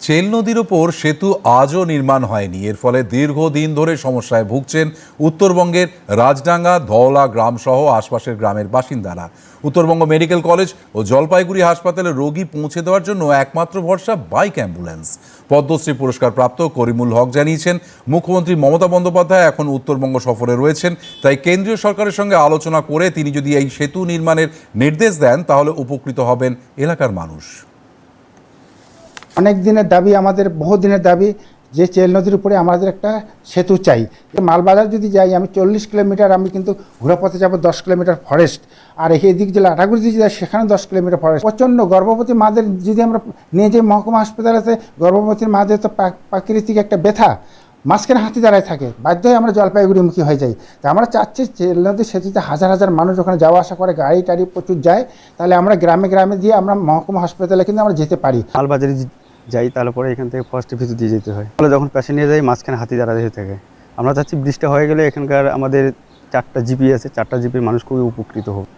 চেল নদীর ওপর সেতু আজও নির্মাণ হয়নি। এর ফলে দীর্ঘদিন ধরে সমস্যায় ভুগছেন উত্তরবঙ্গের রাজডাঙ্গা, ধওলা গ্রাম সহ আশপাশের গ্রামের বাসিন্দারা। উত্তরবঙ্গ মেডিকেল কলেজ ও জলপাইগুড়ি হাসপাতালে রোগী পৌঁছে দেওয়ার জন্য একমাত্র ভরসা বাইক অ্যাম্বুলেন্স। পদ্মশ্রী পুরস্কার প্রাপ্ত করিমুল হক জানিয়েছেন, মুখ্যমন্ত্রী মমতা বন্দ্যোপাধ্যায় এখন উত্তরবঙ্গ সফরে রয়েছেন, তাই কেন্দ্রীয় সরকারের সঙ্গে আলোচনা করে তিনি যদি এই সেতু নির্মাণের নির্দেশ দেন, তাহলে উপকৃত হবেন এলাকার মানুষ। অনেক দিনের দাবি, আমাদের বহু দিনের দাবি যে চেল নদীর উপরে আমাদের একটা সেতু চাই। মালবাজার যদি যাই, আমি চল্লিশ কিলোমিটার, আমি কিন্তু ঘোরাপথে যাব দশ কিলোমিটার ফরেস্ট আর এই দিক জেলা আটাগুড়ি যদি যাই সেখানে দশ কিলোমিটার ফরেস্ট প্রচণ্ড গর্ভবতী মাদের যদি আমরা নিয়ে যাই, মহকুমা হাসপাতালেতে গর্ভবতী মাদের তো প্রাকৃতিক একটা ব্যথা। মাঝখানে হাতি দাঁড়ায় থাকে, বাধ্য হয়ে আমরা জলপাইগুড়িমুখী হয়ে যাই। তা আমরা চাচ্ছি চেল নদীর সেতুতে হাজার হাজার মানুষ ওখানে যাওয়া আসা করে, গাড়ি টাড়ি প্রচুর যায়। তাহলে আমরা গ্রামে গ্রামে দিয়ে আমরা মহকুমা হাসপাতালে কিন্তু আমরা যেতে পারি। মালবাজারে যাই তারপরে এখান থেকে ফার্স্ট ভিতর দিয়ে যেতে হয়। তাহলে যখন প্যাসেঞ্জার নিয়ে যাই, মাঝখানে হাতি দাঁড়াতে হয়ে থাকে। আমরা চাচ্ছি বৃষ্টি হয়ে গেলে এখানকার আমাদের চারটা জিপি আছে, চারটা জিপির মানুষ খুবই উপকৃত হোক।